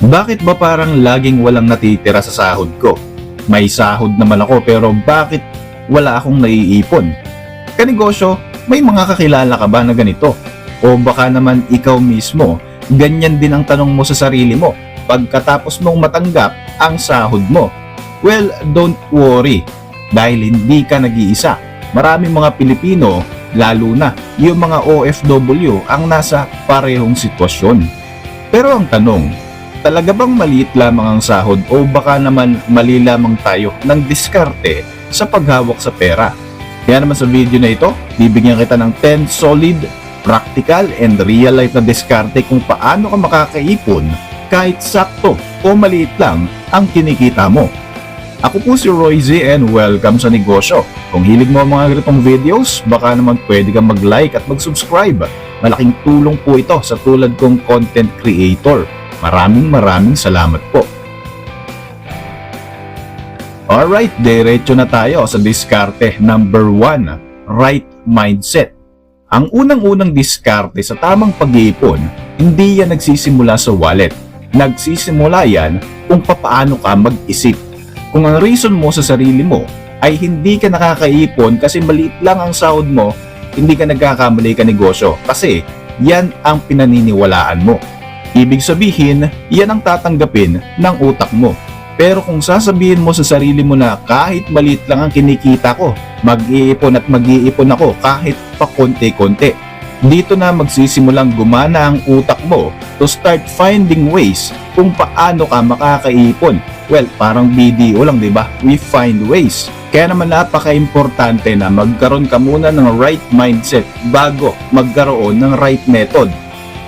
Bakit ba parang laging walang natitira sa sahod ko? May sahod naman ako pero bakit wala akong naiipon? Kanegosyo, may mga kakilala ka ba na ganito? O baka naman ikaw mismo, ganyan din ang tanong mo sa sarili mo pagkatapos mong matanggap ang sahod mo? Well, don't worry dahil hindi ka nag-iisa. Maraming mga Pilipino, lalo na yung mga OFW ang nasa parehong sitwasyon. Pero ang tanong, talaga bang maliit lamang ang sahod o baka naman mali lamang tayo ng diskarte sa paghawak sa pera? Kaya naman sa video na ito, bibigyan kita ng 10 solid, practical, and real life na diskarte kung paano ka makakaipon kahit sakto o maliit lang ang kinikita mo. Ako po si Roy Z and welcome sa negosyo. Kung hilig mo ang mga ganitong videos, baka naman pwede kang mag-like at mag-subscribe. Malaking tulong po ito sa tulad kong content creator. Maraming maraming salamat po. Alright, diretso na tayo sa diskarte number 1, right mindset. Ang unang-unang diskarte sa tamang pag-iipon, hindi yan nagsisimula sa wallet. Nagsisimula yan kung papaano ka mag-isip. Kung ang reason mo sa sarili mo ay hindi ka nakakaipon kasi maliit lang ang sahod mo, hindi ka nagkakamali ka negosyo kasi yan ang pinaniniwalaan mo. Ibig sabihin, yan ang tatanggapin ng utak mo. Pero kung sasabihin mo sa sarili mo na kahit maliit lang ang kinikita ko, mag-iipon at mag-iipon ako kahit pa konti-konti. Dito na magsisimulang gumana ang utak mo to start finding ways kung paano ka makakaipon. Well, parang BDO lang, di ba? We find ways. Kaya naman napaka-importante na magkaroon ka muna ng right mindset bago magkaroon ng right method.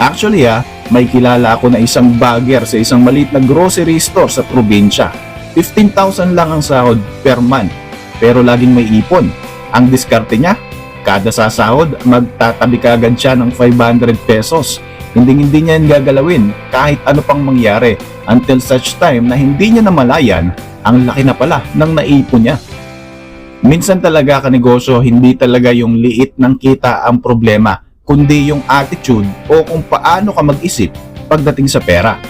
Actually ah, may kilala ako na isang bagger sa isang maliit na grocery store sa probinsya. 15,000 lang ang sahod per month, pero laging may ipon. Ang diskarte niya, kada sasahod, magtatabi kagad siya ng 500 pesos. Hindi hindi niya yan gagalawin kahit ano pang mangyari until such time na hindi niya namalayan ang laki na pala ng naipon niya. Minsan talaga kanegosyo, hindi talaga yung liit ng kita ang problema, kundi yung attitude o kung paano ka mag-isip pagdating sa pera.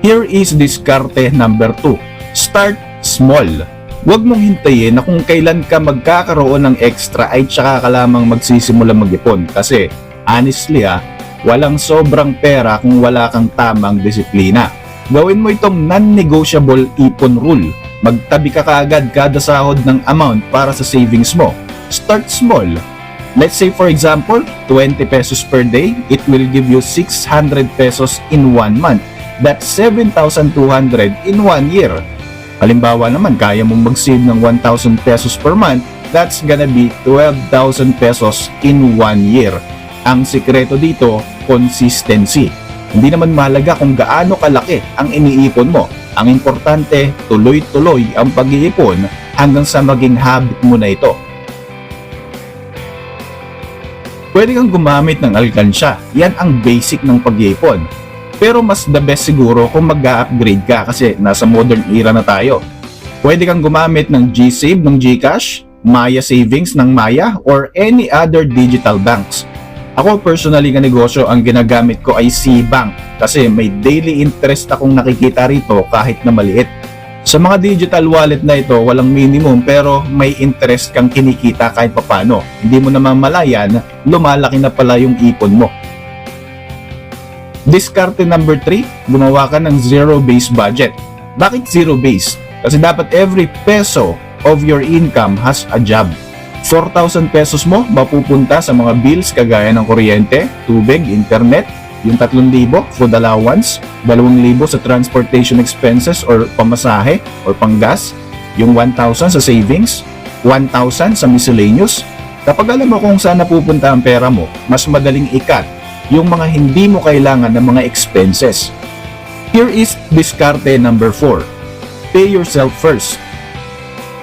Here is diskarte number 2. Start small. Huwag mong hintayin na kung kailan ka magkakaroon ng extra ay tsaka ka lamang magsisimula mag-ipon kasi honestly ah, walang sobrang pera kung wala kang tamang disiplina. Gawin mo itong non-negotiable ipon rule. Magtabi ka kaagad kada sahod ng amount para sa savings mo. Start small. Let's say for example, 20 pesos per day, it will give you 600 pesos in one month. That's 7,200 in one year. Halimbawa naman, kaya mong mag-save ng 1,000 pesos per month, that's gonna be 12,000 pesos in one year. Ang sikreto dito, consistency. Hindi naman mahalaga kung gaano kalaki ang iniipon mo. Ang importante, tuloy-tuloy ang pag-iipon hanggang sa maging habit mo na ito. Pwede kang gumamit ng alkansya. Yan ang basic ng pag-iipon. Pero mas the best siguro kung mag-upgrade ka kasi nasa modern era na tayo. Pwede kang gumamit ng GSave ng GCash, Maya Savings ng Maya, or any other digital banks. Ako personally nga negosyo, ang ginagamit ko ay C-Bank kasi may daily interest akong nakikita rito kahit na maliit. Sa mga digital wallet na ito, walang minimum pero may interest kang kinikita kahit papano. Hindi mo naman malayan, lumalaki na pala yung ipon mo. Diskarte number 3, gumawa ka ng zero-based budget. Bakit zero-based? Kasi dapat every peso of your income has a job. 4,000 pesos mo mapupunta sa mga bills kagaya ng kuryente, tubig, internet, yung 3,000 food allowance, 2,000 sa transportation expenses or pamasahe or panggas, yung 1,000 sa savings, 1,000 sa miscellaneous. Kapag alam mo kung saan napupunta ang pera mo, mas madaling ikat yung mga hindi mo kailangan ng mga expenses. Here is diskarte number 4. Pay yourself first.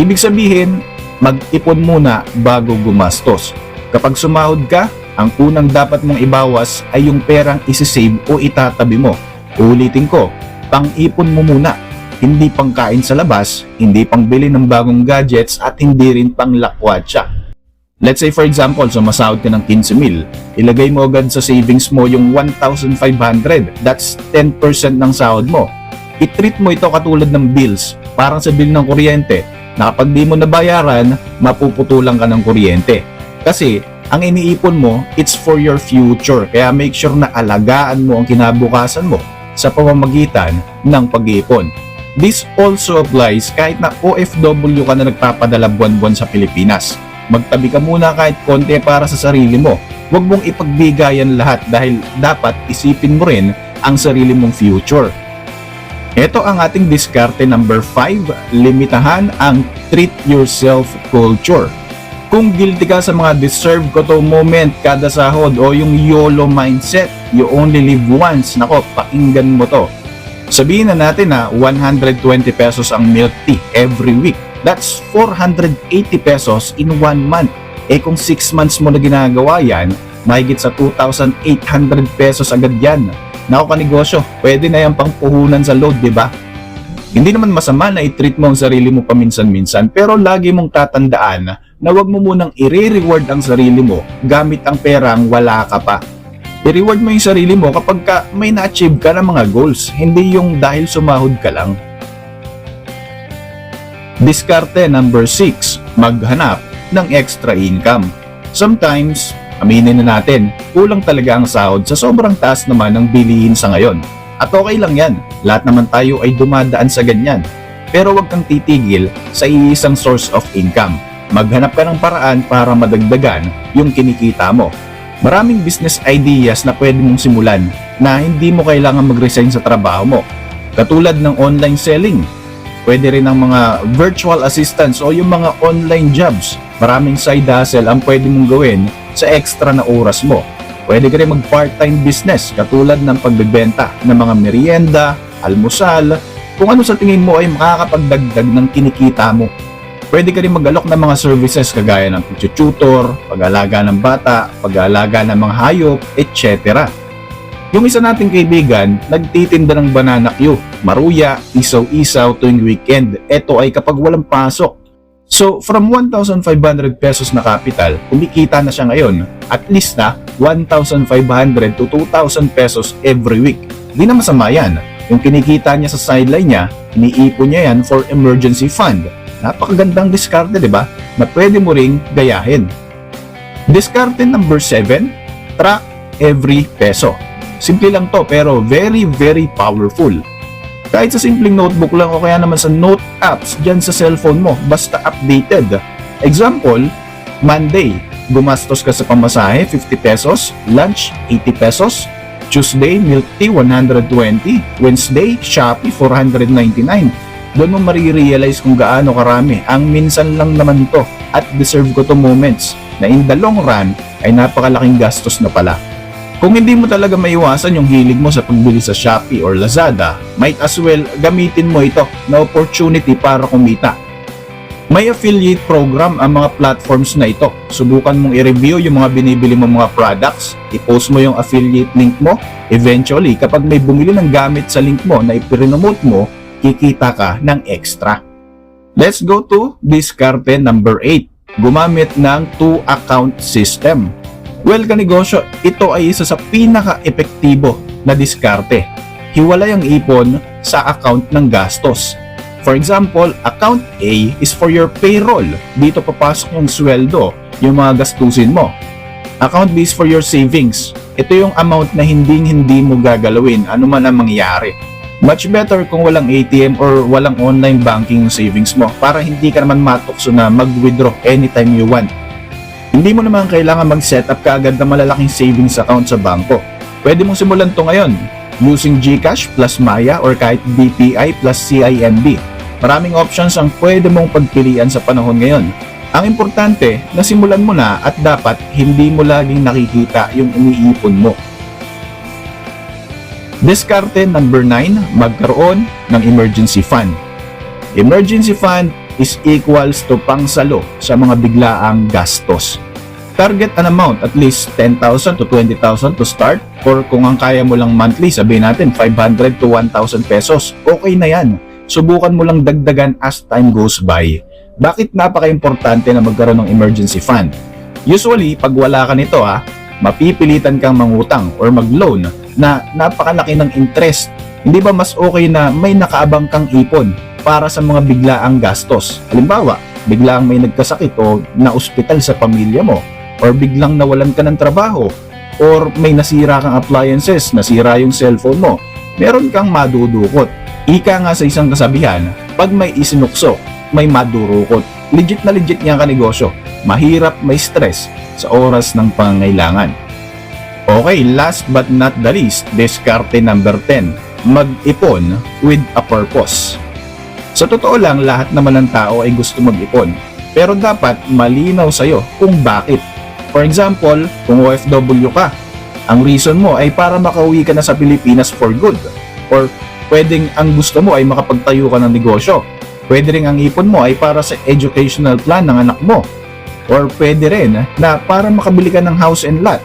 Ibig sabihin, mag-ipon muna bago gumastos. Kapag sumahod ka, ang unang dapat mong ibawas ay yung perang isisave o itatabi mo. Ulitin ko, pang-ipon mo muna. Hindi pangkain sa labas, hindi pang bili ng bagong gadgets at hindi rin pang lakwatsa. Let's say for example, sumasahod ka ng 15 mil, ilagay mo agad sa savings mo yung 1,500. That's 10% ng sahod mo. I-treat mo ito katulad ng bills, parang sa bill ng kuryente, na kapag di mo nabayaran, mapuputulan ka ng kuryente. Kasi, ang iniipon mo, it's for your future. Kaya make sure na alagaan mo ang kinabukasan mo sa pamamagitan ng pag-iipon. This also applies kahit na OFW ka na nagpapadala buwan-buwan sa Pilipinas. Magtabi ka muna kahit konti para sa sarili mo. Huwag mong ipagbigayan lahat dahil dapat isipin mo rin ang sarili mong future. Ito ang ating diskarte number 5, limitahan ang treat yourself culture. Kung guilty ka sa mga deserve ko to moment kada sahod o yung YOLO mindset, you only live once, nako, pakinggan mo to. Sabihin na natin na 120 pesos ang milk tea every week. That's 480 pesos in one month. Eh kung 6 months mo na ginagawa yan, mahigit sa 2,800 pesos agad yan. Nako kanegosyo, pwede na yan pang puhunan sa load, di ba? Hindi naman masama na i-treat mo ang sarili mo paminsan-minsan pero lagi mong tatandaan na huwag mo munang i-reward ang sarili mo gamit ang perang wala ka pa. I-reward mo yung sarili mo kapag ka may na-achieve ka ng mga goals, hindi yung dahil sumahod ka lang. Diskarte number 6, maghanap ng extra income. Sometimes, aminin na natin, kulang talaga ang sahod sa sobrang taas naman ng bilihin sa ngayon. At okay lang yan, lahat naman tayo ay dumadaan sa ganyan. Pero huwag kang titigil sa iisang source of income. Maghanap ka ng paraan para madagdagan yung kinikita mo. Maraming business ideas na pwede mong simulan na hindi mo kailangan mag-resign sa trabaho mo. Katulad ng online selling, Pwede rin ang mga virtual assistants o yung mga online jobs. Maraming side hustle ang pwede mong gawin sa extra na oras mo. Pwede ka rin mag part-time business katulad ng pagbebenta ng mga merienda, almusal, kung ano sa tingin mo ay makakapagdagdag ng kinikita mo. Pwede ka rin mag-alok ng mga services kagaya ng tutor, pag-alaga ng bata, pag-alaga ng mga hayop, etc. Yung isa nating kaibigan, nagtitinda ng banana Q, maruya, isaw-isaw tuwing weekend. Ito ay kapag walang pasok. So, from 1,500 pesos na capital, kumikita na siya ngayon at least na 1,500 to 2,000 pesos every week. Di na masama yan. Yung kinikita niya sa sideline niya, iniipon niya yan for emergency fund. Napakagandang diskarte, di ba? Na pwede mo ring gayahin. Diskarte number 7, track every peso. Simple lang to pero very very powerful. Kahit sa simpleng notebook lang o kaya naman sa note apps dyan sa cellphone mo, basta updated. Example, Monday, gumastos ka sa pamasahe 50 pesos, lunch 80 pesos, Tuesday, milk tea 120, Wednesday, Shopee 499. Doon mo marirealize kung gaano karami ang minsan lang naman to at deserve ko to moments na in the long run ay napakalaking gastos na pala. Kung hindi mo talaga maiwasan yung hilig mo sa pagbili sa Shopee or Lazada, might as well gamitin mo ito na opportunity para kumita. May affiliate program ang mga platforms na ito. Subukan mong i-review yung mga binibili mo mga products, i-post mo yung affiliate link mo. Eventually, kapag may bumili ng gamit sa link mo na ipinomote mo, kikita ka ng extra. Let's go to diskarte number 8. Gumamit ng two-account system. Well, kanegosyo, ito ay isa sa pinaka-epektibo na diskarte. Hiwalay ang ipon sa account ng gastos. For example, account A is for your payroll. Dito papasok yung sweldo, yung mga gastusin mo. Account B is for your savings. Ito yung amount na hindi-hindi mo gagalawin anuman ang mangyari. Much better kung walang ATM or walang online banking yung savings mo para hindi ka naman matukso na mag-withdraw anytime you want. Hindi mo naman kailangan mag-set up kaagad ng malalaking savings account sa bangko. Pwede mong simulan to ngayon using GCash plus Maya or kahit BPI plus CIMB. Maraming options ang pwede mong pagpilian sa panahon ngayon. Ang importante, nasimulan mo na at dapat hindi mo laging nakikita yung iniipon mo. Diskarte number 9, magkaroon ng emergency fund. Emergency fund is equals to pangsalo sa mga biglaang gastos. Target an amount at least 10,000 to 20,000 to start or kung ang kaya mo lang monthly, sabihin natin 500 to 1,000 pesos, okay na yan. Subukan mo lang dagdagan as time goes by. Bakit napaka-importante na magkaroon ng emergency fund? Usually, pag wala ka nito ha, mapipilitan kang mangutang or mag-loan na napakalaki ng interest. Hindi ba mas okay na may nakaabang kang ipon para sa mga biglaang gastos? Halimbawa, biglang may nagkasakit o na-ospital sa pamilya mo or biglang nawalan ka ng trabaho or may nasira kang appliances, nasira yung cellphone mo, meron kang madudukot. Ika nga sa isang kasabihan, pag may isinukso, may madurukot. Legit na legit niya ka negosyo. Mahirap may stress sa oras ng pangangailangan. Okay, last but not the least, diskarte number 10. Mag-ipon with a purpose. Sa totoo lang, lahat naman ng tao ay gusto mag-ipon. Pero dapat malinaw sa'yo kung bakit. For example, kung OFW ka, ang reason mo ay para makauwi ka na sa Pilipinas for good. Or pwedeng ang gusto mo ay makapagtayo ka ng negosyo. Pwede rin ang ipon mo ay para sa educational plan ng anak mo. Or pwede rin na para makabili ka ng house and lot.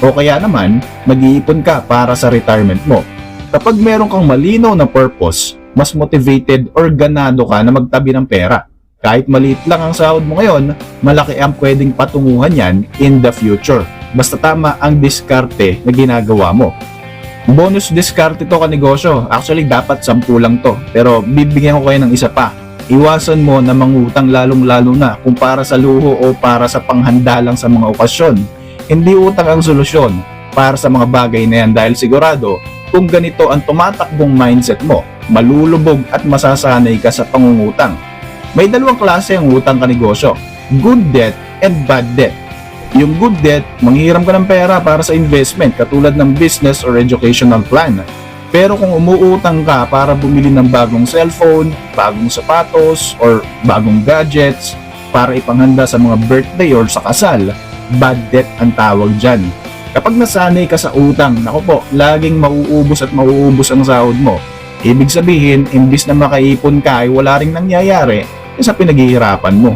O kaya naman, mag-iipon ka para sa retirement mo. Kapag meron kang malinaw na purpose, mas motivated or ganado ka na magtabi ng pera. Kahit maliit lang ang sahod mo ngayon, malaki ang pwedeng patunguhan yan in the future. Basta tama ang diskarte na ginagawa mo. Bonus diskarte to ka negosyo. Actually, dapat 10 lang to. Pero bibigyan ko kayo ng isa pa. Iwasan mo na mangutang lalong-lalo na kung para sa luho o para sa panghanda lang sa mga okasyon. Hindi utang ang solusyon para sa mga bagay na yan dahil sigurado kung ganito ang tumatakbong mindset mo, malulubog at masasanay ka sa pangungutang. May dalawang klase ang utang ka negosyo, good debt and bad debt. Yung good debt, manghiram ka ng pera para sa investment katulad ng business or educational plan. Pero kung umuutang ka para bumili ng bagong cellphone, bagong sapatos, or bagong gadgets para ipanghanda sa mga birthday or sa kasal, bad debt ang tawag dyan. Kapag nasanay ka sa utang, naku po, laging mauubos at mauubos ang sahod mo. Ibig sabihin, imbis na makaipon ka ay wala ring nangyayari sa pinaghihirapan mo.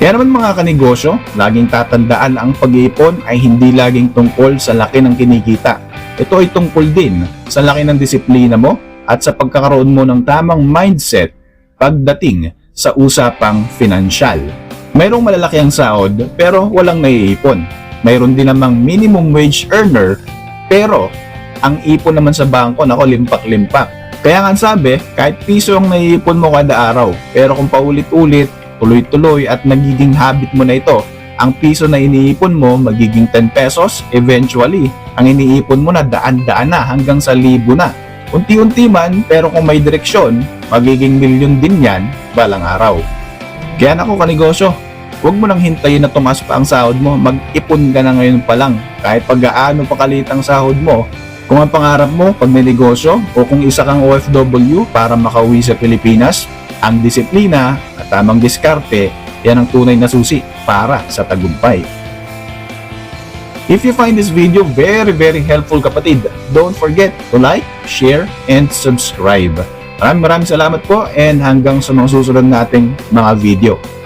Kaya naman mga kanegosyo, laging tatandaan ang pag-iipon ay hindi laging tungkol sa laki ng kinikita. Ito ay tungkol din sa laki ng disiplina mo at sa pagkakaroon mo ng tamang mindset pagdating sa usapang financial. Mayroong malalaki ang sahod pero walang naiipon. Mayroon din namang minimum wage earner pero ang ipon naman sa bangko nako limpak-limpak. Kaya nga sabi, kahit piso ang naiipon mo kada araw, pero kung paulit-ulit, tuloy-tuloy at nagiging habit mo na ito, ang piso na iniipon mo magiging 10 pesos, eventually, ang iniipon mo na daan-daan na hanggang sa libo na. Unti-unti man, pero kung may direksyon, magiging milyon din yan balang araw. Kaya nako kanegosyo, huwag mo nang hintayin na tumas pa ang sahod mo, mag-ipon ka na ngayon pa lang. Kahit pag gaano pa kalit ang sahod mo, kung ang pangarap mo pag may negosyo o kung isa kang OFW para makauwi sa Pilipinas, ang disiplina at tamang diskarte, yan ang tunay na susi para sa tagumpay. If you find this video very very helpful kapatid, don't forget to like, share, and subscribe. Maraming maraming salamat po and hanggang sa mga susunod nating mga video.